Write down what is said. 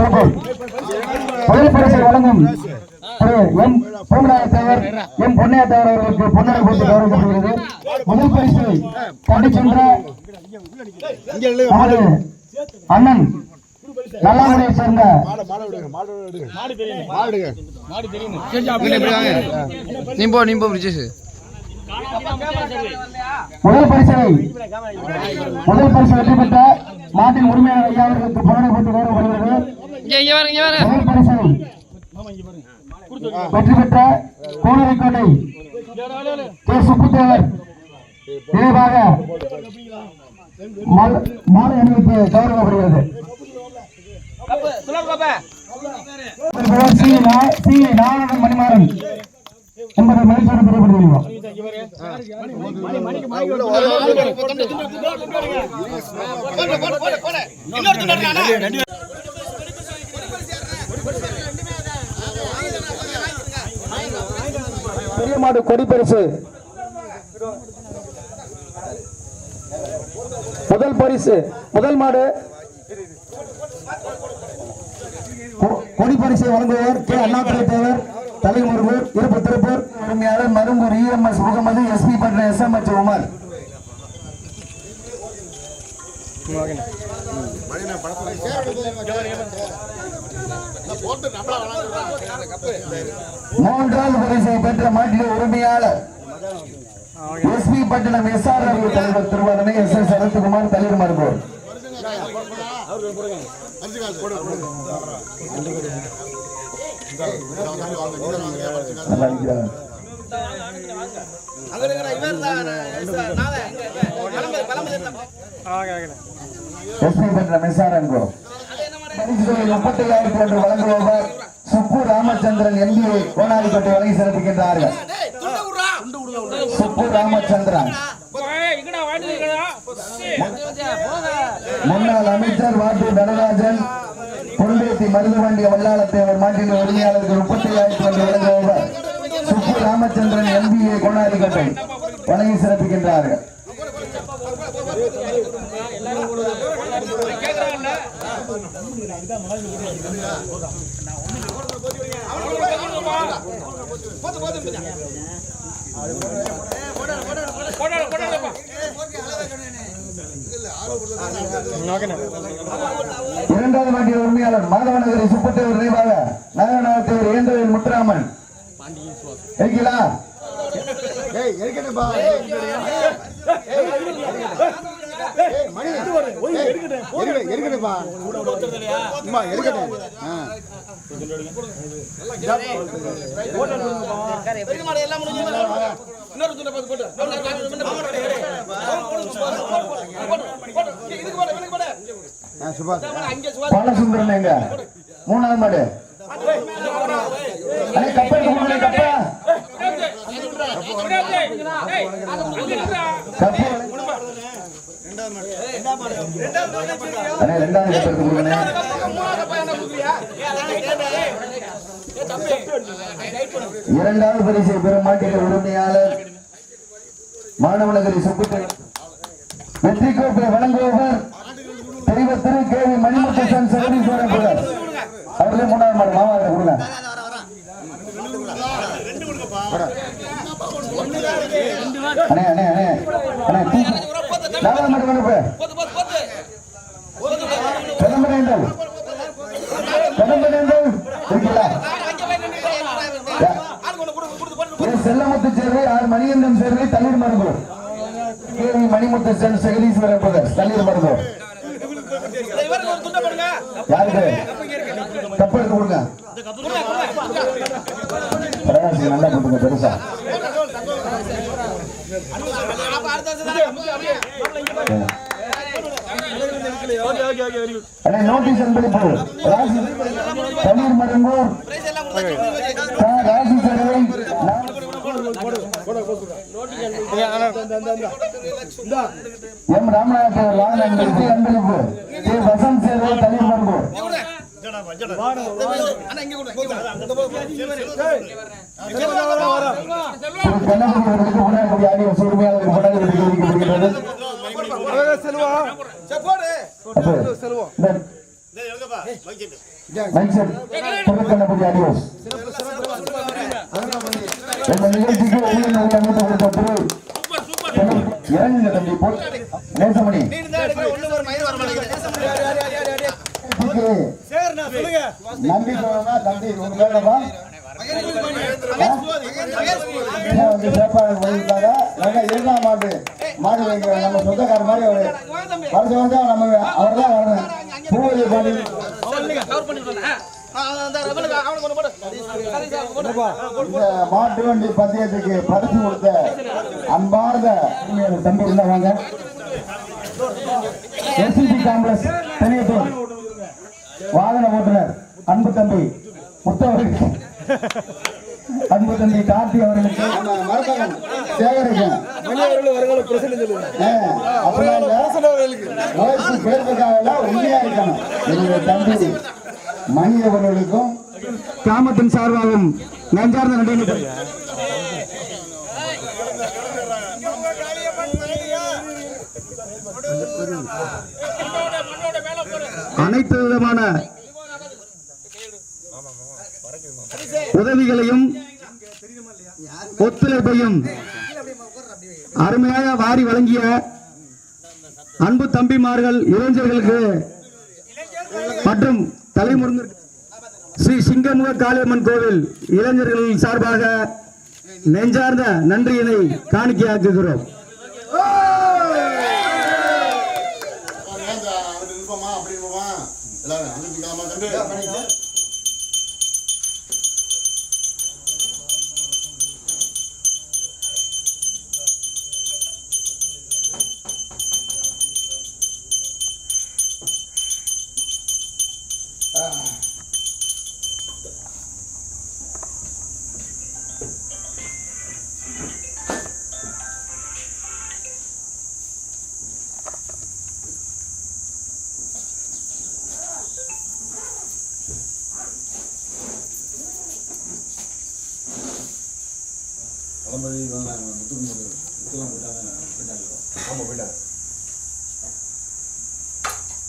தோப்பூர் முதல் பரிசை வழங்கும் எம். பூமராய தேவர் எம். பொன்னையா தேவர் அவர்களுக்கு பொன்னரை கொடுத்து கௌரவிக்கப்படுகிறது. முதல் பரிசு தட்டி சென்ற அண்ணன் நல்லாமுறையை சேர்ந்த நீ போ நீ போ பிரிஜேஷ். முதல் பரிசை முதல் பரிசு வெற்றி பெற்ற மாட்டின் உரிமையாளர் ஐயா அவர்களுக்கு பொன்னரை கொடுத்து கௌரவப்படுகிறது இங்க இங்க வெற்றி பெற்ற கோனரைக்கோட்டை கே. சுப்புத்தேவர். நினைவாக மால- அணிவித்து கௌரவப்படுகிறது சி. நாராயணன் மணிமாறன் என்பதை மகிழ்ச்சியோடு தெரியப்படுத்துகிறோம் மாடு கொடி பரிசு முதல் பரிசு முதல் மாடு. கொடி பரிசை வழங்குவோர் கே. அண்ணாதுரை தேவர் தலைமுருகூர் இருப்பு திருப்பூர் உரிமையாளர் மருங்கூர் இஎம்எஸ் முகமது எஸ்பி பட்ன எஸ். எம். உமர். மூன்றாவது பரிசை பெற்ற மாட்டிய உரிமையாளர் எஸ்பி பட்டணம் எஸ்ஆர் அவர்கள் தலைவர் திருவாரனை எஸ் எஸ் சரத்குமார் தலைவர் மருத்துவர் நல்லா இருக்கிறார். எஸ்பி பட்டணம் எஸ்ஆர் என்போ பரிசுகளில் முப்பத்தி ஐயாயிரத்தி ஒன்று வழங்குபவர் சுப்பு ராமச்சந்திரன் எம்பிஏ கோனாதிப்பட்டை வழங்கி சிறப்பிக்கின்றார்கள் சுப்பு ராமச்சந்திரன். முன்னாள் அமைச்சர் வாட்டு நடராஜன் பொன்பேத்தி மருதுவண்டி வல்லாளத்தேவர் மாட்டின் உரிமையாளர்கள் முப்பத்தி ஐயாயிரத்தி ஒன்று வழங்குபவர் சுப்பு ராமச்சந்திரன் எம்பிஏ கோனாதிப்பட்டை வழங்கி சிறப்பிக்கின்றார்கள் இரண்டாவது மாட்டிய உரிமையாளர் மாதவநகரி சுப்பத்தேவர் நினைவாக நகரநாதத்தேவர் இயந்திரவில் முத்துராமன் இருக்கீங்களா பாலசுந்தரன் எங்க மூணாவது மாடு அண்ணே, கப்பை எடுத்து கொடுங்க, கப்பை. கப்பை. அண்ணே, ரெண்டாவது கப்பை கொடுங்க இரண்டாவது பரிசை பெறும் மாட்டிகள் உரிமையாளர் மாணவநகரி சுப்பிட்டு வெற்றி கோப்பை வழங்குபவர் தெரிவத்திரு K V Manimuthan Servai R Manikandam Servai Thanneer Marunthur KV Manimuthu Sen Jagadeeswarar brother Thanneer Marunthur யாருக்கு? தப்பு எடுத்து கொடுங்க. பிரகாஷ் நல்லா கொடுங்க பெருசா. நோட்டீஸ் அன்பளிப்பு ராசி மருங்கூர் எம் ராமநாதன் வாகன அன்பளிப்பு அன்பளிப்பு கே வசந்த் சேவை தண்ணீர் மருந்தூர் திரு இறங்குங்க தம்பி நேசமணி. நம்பி தம்பி உங்க இரண்டாம் ஆண்டு மாடு நம்ம சொந்தக்கார மாதிரி அவரு. வருஷம் வருஷம் நம்ம அவர் தான் வரணும். பூவதி பாண்டி மாட்டு வண்டி பந்தயத்துக்கு பரிசு கொடுத்த அன்பார்ந்த தம்பி உள்ள வாங்க. எஸ்பிபி காங்கிரஸ் தனியத்தூர் வாகன ஓட்டுநர் அன்பு தம்பி முத்தவர்களுக்கு அன்பு தம்பி கார்த்தி அவர்களுக்கு. மரத்தகன் சேகரிக்கும் உண்மையா இருக்கணும். என்னுடைய தம்பி. மணி அவர்களுக்கும் கிராமத்தின் சார்பாகவும் நஞ்சார்ந்த நன்றி அனைத்து விதமான உதவிகளையும் ஒத்துழைப்பையும் அருமையாக வாரி வழங்கிய அன்பு தம்பிமார்கள் இளைஞர்களுக்கு மற்றும் தலைமுருங்க ஸ்ரீ சிங்கமுக காளியம்மன் கோவில் இளைஞர்கள் சார்பாக நெஞ்சார்ந்த நன்றியினை காணிக்கையாக்குகிறோம். கிளம்பி முத்துக்கு முத்துலாம் போயிட்டாங்க போயிட்டாங்க. ஆமாம் போயிட்டாங்க.